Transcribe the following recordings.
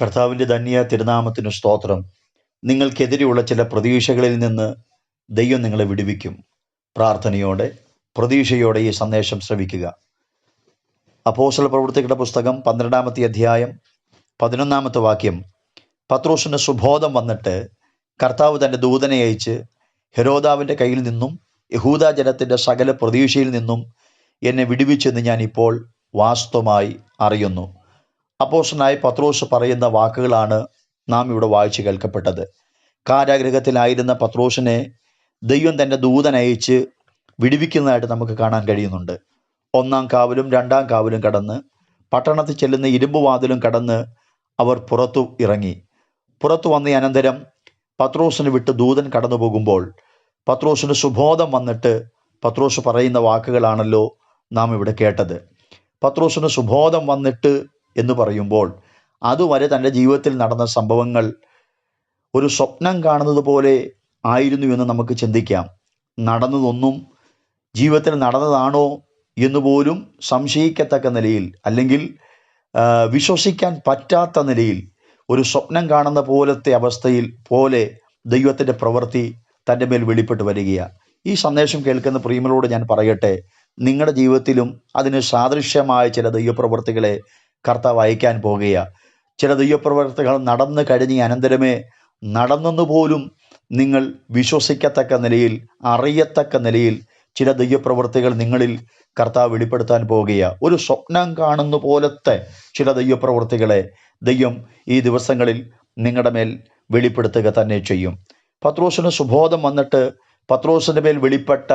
കർത്താവിന്റെ ധന്യ തിരുനാമത്തിന് സ്തോത്രം. നിങ്ങൾക്കെതിരെയുള്ള ചില പ്രതീക്ഷകളിൽ നിന്ന് ദൈവം നിങ്ങളെ വിടുവിക്കും. പ്രാർത്ഥനയോടെ പ്രതീക്ഷയോടെ ഈ സന്ദേശം ശ്രവിക്കുക. അപ്പോസല പ്രവൃത്തികളുടെ പുസ്തകം പന്ത്രണ്ടാമത്തെ അധ്യായം പതിനൊന്നാമത്തെ വാക്യം. പത്രോസിന് സുബോധം വന്നിട്ട് കർത്താവ് തന്റെ ദൂതനെ അയച്ച് ഹെരോദാവിന്റെ കയ്യിൽ നിന്നും യഹൂദ ജനത്തിന്റെ സകല പ്രതീക്ഷയിൽ നിന്നും എന്നെ വിടുവിച്ചെന്ന് ഞാൻ ഇപ്പോൾ വാസ്തവമായി അറിയുന്നു. അപ്പോസ്റ്റനായ പത്രോസ് പറയുന്ന വാക്കുകളാണ് നാം ഇവിടെ വായിച്ചു കേൾക്കപ്പെട്ടത്. കാരാഗ്രഹത്തിലായിരുന്ന പത്രോസിനെ ദൈവം തന്റെ ദൂതനയച്ച് വിടുവിക്കുന്നതായിട്ട് നമുക്ക് കാണാൻ കഴിയുന്നുണ്ട്. ഒന്നാം കാവലും രണ്ടാം കാവലും കടന്ന് പട്ടണത്തിൽ ചെല്ലുന്ന ഇരുമ്പ് വാതിലും കടന്ന് അവർ പുറത്തു ഇറങ്ങി. പുറത്തു വന്ന അനന്തരം പത്രോസിന് വിട്ട് ദൂതൻ കടന്നു പോകുമ്പോൾ പത്രോസിന് സുബോധം വന്നിട്ട് പത്രോസ് പറയുന്ന വാക്കുകളാണല്ലോ നാം ഇവിടെ കേട്ടത്. പത്രോസിന് സുബോധം വന്നിട്ട് എന്ന് പറയുമ്പോൾ അതുവരെ തന്റെ ജീവിതത്തിൽ നടന്ന സംഭവങ്ങൾ ഒരു സ്വപ്നം കാണുന്നത് പോലെ ആയിരുന്നു എന്ന് നമുക്ക് ചിന്തിക്കാം. നടന്നതൊന്നും ജീവിതത്തിൽ നടന്നതാണോ എന്നുപോലും സംശയിക്കത്തക്ക നിലയിൽ അല്ലെങ്കിൽ വിശ്വസിക്കാൻ പറ്റാത്ത നിലയിൽ ഒരു സ്വപ്നം കാണുന്ന പോലത്തെ അവസ്ഥയിൽ പോലെ ദൈവത്തിന്റെ പ്രവൃത്തി തന്റെ മേൽ വെളിപ്പെട്ട് വരികയാണ് ഈ സന്ദേശം കേൾക്കുന്ന പ്രിയമലോട് ഞാൻ പറയട്ടെ നിങ്ങളുടെ ജീവിതത്തിലും അതിന് സാദൃശ്യമായ ചില ദൈവപ്രവൃത്തികളെ കർത്താവ് അയക്കാൻ പോകുകയാണ് ചില ദൈവപ്രവർത്തകൾ നടന്നു കഴിഞ്ഞ അനന്തരമേ നടന്നെന്ന് പോലും നിങ്ങൾ വിശ്വസിക്കത്തക്ക നിലയിൽ അറിയത്തക്ക നിലയിൽ ചില ദൈവപ്രവർത്തികൾ നിങ്ങളിൽ കർത്താവ് വെളിപ്പെടുത്താൻ പോകുകയാണ് ഒരു സ്വപ്നം കാണുന്ന പോലത്തെ ചില ദൈവപ്രവർത്തികളെ ദൈവം ഈ ദിവസങ്ങളിൽ നിങ്ങളുടെ മേൽ വെളിപ്പെടുത്തുക തന്നെ ചെയ്യും. പത്രോസിന് സുബോധം വന്നിട്ട് പത്രോസിന്റെ മേൽ വെളിപ്പെട്ട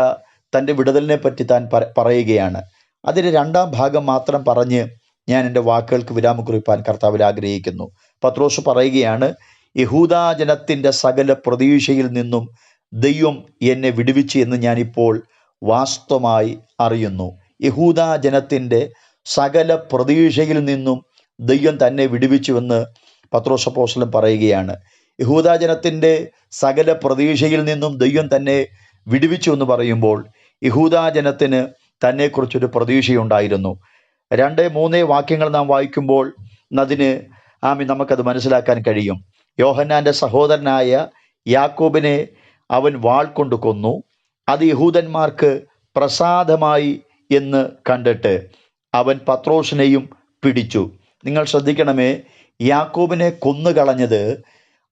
തന്റെ വിടുതലിനെ പറ്റി താൻ പറയുകയാണ്. അതിന്റെ രണ്ടാം ഭാഗം മാത്രം പറഞ്ഞ് ഞാൻ എന്റെ വാക്കുകൾക്ക് വിരാമം കുറിപ്പാൻ കർത്താവിൽ ആഗ്രഹിക്കുന്നു. പത്രോസ് പറയുകയാണ് യഹൂദാജനത്തിന്റെ സകല പ്രതീക്ഷയിൽ നിന്നും ദൈവം എന്നെ വിടുവിച്ചു എന്ന് ഞാനിപ്പോൾ വാസ്തവമായി അറിയുന്നു. യഹൂദാജനത്തിന്റെ സകല പ്രതീക്ഷയിൽ നിന്നും ദൈവം തന്നെ വിടുവിച്ചുവെന്ന് പോസ്റ്റലും പറയുകയാണ്. യഹൂദാജനത്തിന്റെ സകല പ്രതീക്ഷയിൽ നിന്നും ദൈവം തന്നെ വിടുവിച്ചു എന്ന് പറയുമ്പോൾ യഹൂദാജനത്തിന് തന്നെക്കുറിച്ചൊരു പ്രതീക്ഷയുണ്ടായിരുന്നു. രണ്ട് മൂന്ന് വാക്യങ്ങൾ നാം വായിക്കുമ്പോൾ അതിന് ആമി നമുക്കത് മനസ്സിലാക്കാൻ കഴിയും. യോഹന്നാന്റെ സഹോദരനായ യാക്കോബിനെ അവൻ വാൾ കൊണ്ട് കൊന്നു. അത് യഹൂദന്മാർക്ക് പ്രസാദമായി എന്ന് കണ്ടിട്ട് അവൻ പത്രോസിനെയും പിടിച്ചു. നിങ്ങൾ ശ്രദ്ധിക്കണമേ യാക്കോബിനെ കൊന്നുകളഞ്ഞത്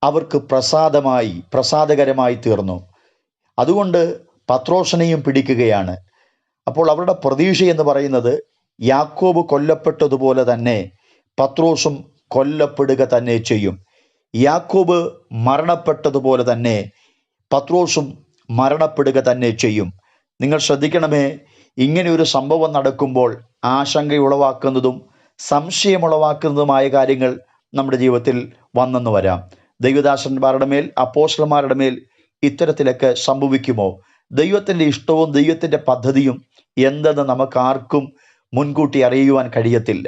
അവർക്ക് പ്രസാദമായി പ്രസാദകരമായി തീർന്നു. അതുകൊണ്ട് പത്രോസിനെയും പിടിക്കുകയാണ്. അപ്പോൾ അവരുടെ പ്രതീക്ഷ എന്ന് പറയുന്നത് യാക്കോബ് കൊല്ലപ്പെട്ടതുപോലെ തന്നെ പത്രോസും കൊല്ലപ്പെടുക തന്നെ ചെയ്യും. യാക്കോബ് മരണപ്പെട്ടതുപോലെ തന്നെ പത്രോസും മരണപ്പെടുക തന്നെ ചെയ്യും. നിങ്ങൾ ശ്രദ്ധിക്കണമേ ഇങ്ങനെ ഒരു സംഭവം നടക്കുമ്പോൾ ആശങ്ക ഉളവാക്കുന്നതും സംശയമുളവാക്കുന്നതുമായ കാര്യങ്ങൾ നമ്മുടെ ജീവിതത്തിൽ വന്നെന്ന് വരാം. ദൈവദാസന്മാരുടെ മേൽ അപ്പോസ്റ്റർമാരുടെ മേൽ ഇത്തരത്തിലൊക്കെ സംഭവിക്കുമോ? ദൈവത്തിന്റെ ഇഷ്ടവും ദൈവത്തിന്റെ പദ്ധതിയും എന്തെന്ന് നമുക്കാർക്കും മുൻകൂട്ടി അറിയുവാൻ കഴിയത്തില്ല.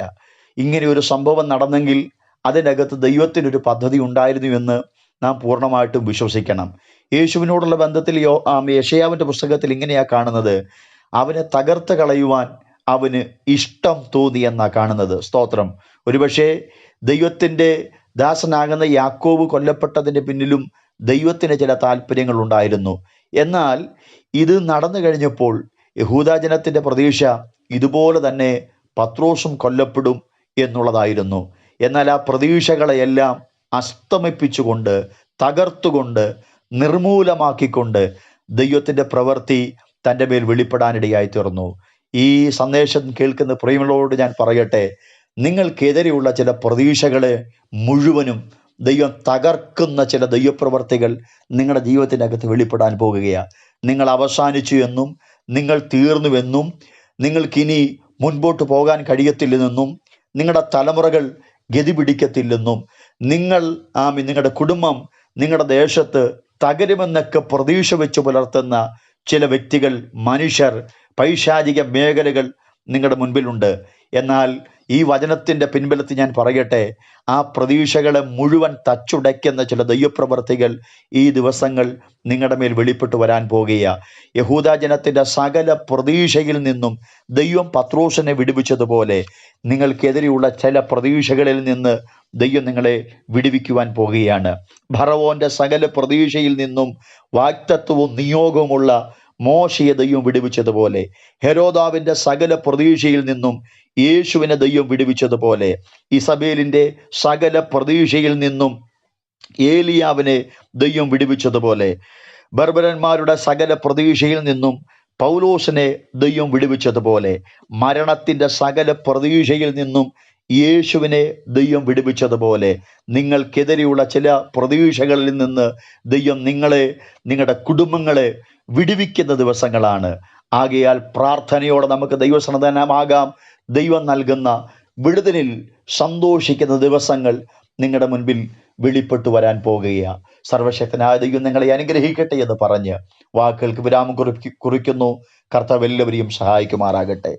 ഇങ്ങനെ ഒരു സംഭവം നടന്നെങ്കിൽ അതിനകത്ത് ദൈവത്തിനൊരു പദ്ധതി ഉണ്ടായിരുന്നു എന്ന് നാം പൂർണമായിട്ടും വിശ്വസിക്കണം. യേശുവിനോടുള്ള ബന്ധത്തിൽ യോ യഷയാവിന്റെ പുസ്തകത്തിൽ ഇങ്ങനെയാണ് കാണുന്നത്. അവനെ തകർത്ത് കളയുവാൻ അവന് ഇഷ്ടം തോന്നി എന്നാണ് കാണുന്നത്. സ്തോത്രം. ഒരുപക്ഷേ ദൈവത്തിന്റെ ദാസനാകുന്ന യാക്കോവ് കൊല്ലപ്പെട്ടതിന്റെ പിന്നിലും ദൈവത്തിന് ചില താല്പര്യങ്ങൾ ഉണ്ടായിരുന്നു. എന്നാൽ ഇത് നടന്നു കഴിഞ്ഞപ്പോൾ യഹൂദാജനത്തിന്റെ പ്രതീക്ഷ ഇതുപോലെ തന്നെ പത്രോസും കൊല്ലപ്പെടും എന്നുള്ളതായിരുന്നു. എന്നാൽ ആ പ്രതീക്ഷകളെയെല്ലാം അസ്തമിപ്പിച്ചുകൊണ്ട് തകർത്തുകൊണ്ട് നിർമൂലമാക്കിക്കൊണ്ട് ദൈവത്തിന്റെ പ്രവൃത്തി തന്റെ മേൽ വെളിപ്പെടാനിടയായി തീർന്നു ഈ സന്ദേശം കേൾക്കുന്ന പ്രേമികളോട് ഞാൻ പറയട്ടെ നിങ്ങൾക്കെതിരെയുള്ള ചില പ്രതീക്ഷകളെ മുഴുവനും ദൈവം തകർക്കുന്ന ചില ദൈവപ്രവർത്തികൾ നിങ്ങളുടെ ജീവിതത്തിനകത്ത് വെളിപ്പെടാൻ പോകുകയാണ്. നിങ്ങൾ അവസാനിച്ചു എന്നും നിങ്ങൾ തീർന്നുവെന്നും നിങ്ങൾക്കിനി മുൻപോട്ട് പോകാൻ കഴിയത്തില്ലെന്നും നിങ്ങളുടെ തലമുറകൾ ഗതി പിടിക്കത്തില്ലെന്നും നിങ്ങൾ ആമി നിങ്ങളുടെ കുടുംബം നിങ്ങളുടെ ദേശത്ത് തകരുമെന്നൊക്കെ പ്രതീക്ഷ വെച്ച് പുലർത്തുന്ന ചില വ്യക്തികൾ മനുഷ്യർ പൈശാചിക മേഖലകൾ നിങ്ങളുടെ മുൻപിലുണ്ട്. എന്നാൽ ഈ വചനത്തിന്റെ പിൻബലത്തിൽ ഞാൻ പറയട്ടെ ആ പ്രതീക്ഷകളെ മുഴുവൻ തച്ചുടയ്ക്കുന്ന ചില ദൈവപ്രവർത്തികൾ ഈ ദിവസങ്ങൾ നിങ്ങളുടെ മേൽ വെളിപ്പെട്ടു വരാൻ പോകുകയാണ് യഹൂദാജനത്തിന്റെ സകല പ്രതീക്ഷയിൽ നിന്നും ദൈവം പത്രോസിനെ വിടുവിച്ചതുപോലെ നിങ്ങൾക്കെതിരെയുള്ള ചില പ്രതീക്ഷകളിൽ നിന്ന് ദൈവം നിങ്ങളെ വിടുവിക്കുവാൻ പോകുകയാണ്. ഭറവോന്റെ സകല പ്രതീക്ഷയിൽ നിന്നും വാക്തത്വവും നിയോഗവുമുള്ള മോശയെ ദൈവം വിടുവിച്ചതുപോലെ ഹെരോദാവിന്റെ സകല പ്രതീക്ഷയിൽ നിന്നും യേശുവിനെ ദൈവം വിടുവിച്ചതുപോലെ ഇസബേലിന്റെ സകല പ്രതീക്ഷയിൽ നിന്നും ഏലിയാവിനെ ദൈവം വിടുവിച്ചതുപോലെ ബർബരന്മാരുടെ സകല പ്രതീക്ഷയിൽ നിന്നും പൗലോസിനെ ദൈവം വിടുവിച്ചതുപോലെ മരണത്തിന്റെ സകല പ്രതീക്ഷയിൽ നിന്നും യേശുവിനെ ദൈവം വിടുവിച്ചതുപോലെ നിങ്ങൾക്കെതിരെയുള്ള ചില പ്രതീക്ഷകളിൽ നിന്ന് ദൈവം നിങ്ങളെ നിങ്ങളുടെ കുടുംബങ്ങളെ വിടുവിക്കുന്ന ദിവസങ്ങളാണ്. ആകയാൽ പ്രാർത്ഥനയോടെ നമുക്ക് ദൈവസന്നദ്ധനമാകാം ദൈവം നൽകുന്ന വിടുതലിൽ സന്തോഷിക്കുന്ന ദിവസങ്ങൾ നിങ്ങളുടെ മുൻപിൽ വെളിപ്പെട്ടു വരാൻ പോകുകയാണ് സർവശക്തനായ ദൈവം നിങ്ങളെ അനുഗ്രഹിക്കട്ടെ എന്ന് പറഞ്ഞ് വാക്കുകൾക്ക് വിരാമം കുറിക്ക് കുറിക്കുന്നു. കർത്താവ് എല്ലാവരെയും സഹായിക്കുമാറാകട്ടെ.